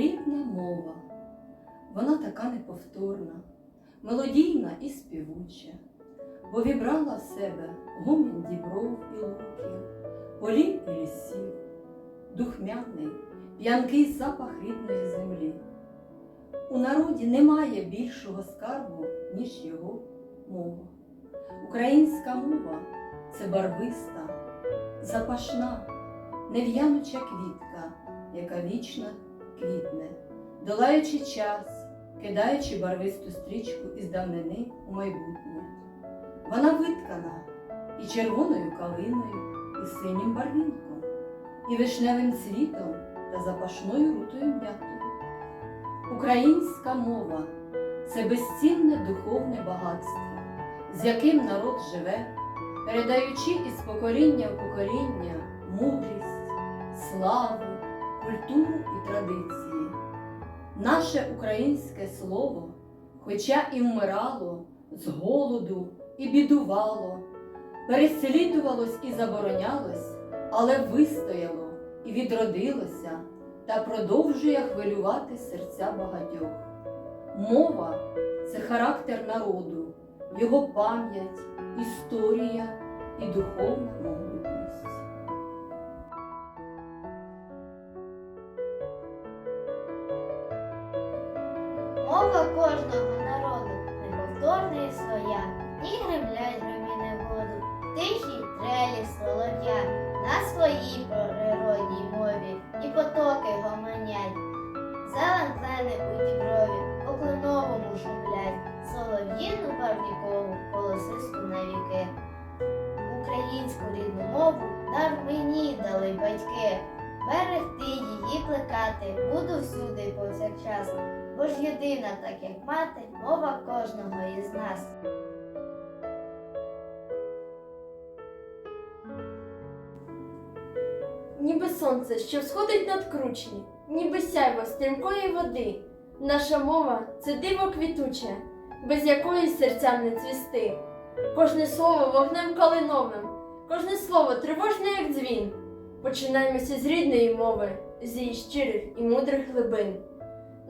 Рідна мова, вона така неповторна, мелодійна і співуча, бо вібрала в себе гомін дібров і луків, полів і лісів, духмяний, п'янкий запах рідної землі. У народі немає більшого скарбу, ніж його мова. Українська мова це барвиста, запашна, нев'януча квітка, яка вічно квітне, долаючи час, кидаючи барвисту стрічку із давнини у майбутнє. Вона виткана і червоною калиною, і синім барвінком, і вишневим цвітом та запашною рутою м'ятою. Українська мова це безцінне духовне багатство, з яким народ живе, передаючи із покоління в покоління мудрість, славу, культуру і традиції. Наше українське слово, хоча і вмирало з голоду і бідувало, переслідувалось і заборонялось, але вистояло і відродилося та продовжує хвилювати серця багатьох. Мова це характер народу, його пам'ять, історія і духовна могутність. Мова кожного народу неповторна і своя, і гремлять громіни воду, тихі трелі солов'я, на своїй природній мові і потоки гомонять. Зелен клени у діброві, по кленовому шумлять, солов'їну барвнікову, колосисту навіки. Українську рідну мову дар мені дали батьки. Берегти її плекати буду всюди і повсякчас, бо ж єдина, так як мати, мова кожного із нас. Ніби сонце, що всходить над кручі, ніби сяйво стрімкої води. Наша мова це диво квітуче, без якої серцям не цвісти. Кожне слово вогнем калиновим, кожне слово тривожне, як дзвін. Починаємося з рідної мови, з її щирих і мудрих глибин.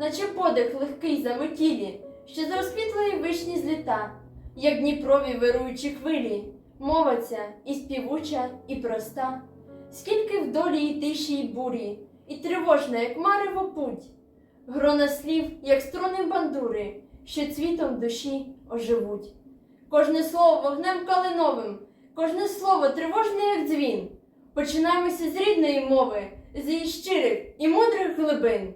Наче подих легкий заметілі, що з розквітлої вишні зліта, як Дніпрові вируючі хвилі, мова ця і співуча, і проста. Скільки в долі і тиші, і бурі, і тривожна, як марево путь, грона слів, як струни бандури, що цвітом душі оживуть. Кожне слово вогнем калиновим, кожне слово тривожне, як дзвін. Починаємося з рідної мови, з її щирих і мудрих глибин.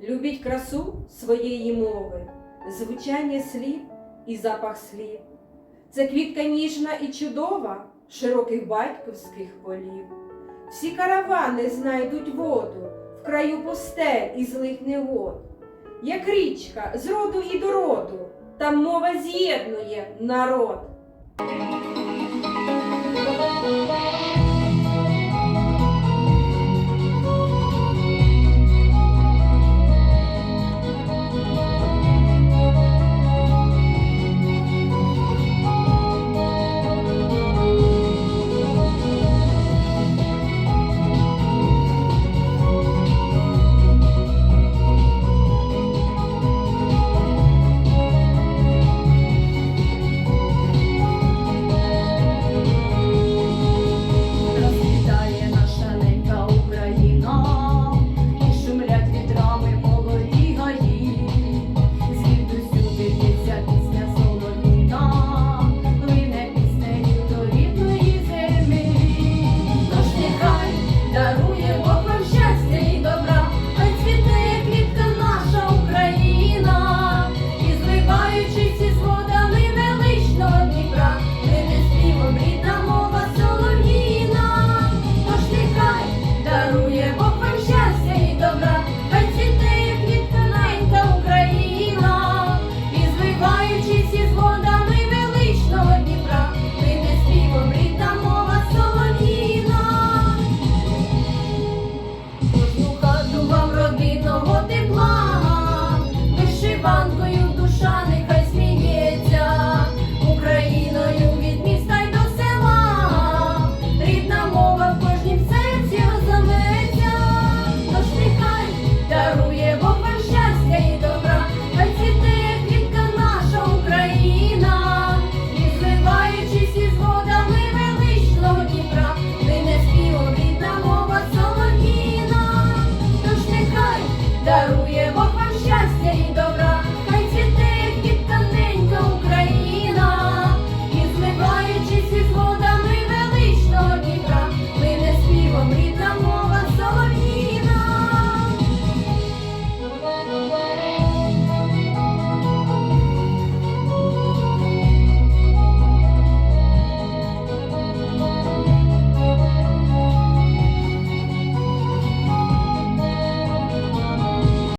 Любіть красу своєї мови, звучання слів і запах слів. Це квітка ніжна і чудова широких батьківських полів. Всі каравани знайдуть воду в краю пустель і злих негод. Як річка з роду і до роду, там мова з'єднує народ.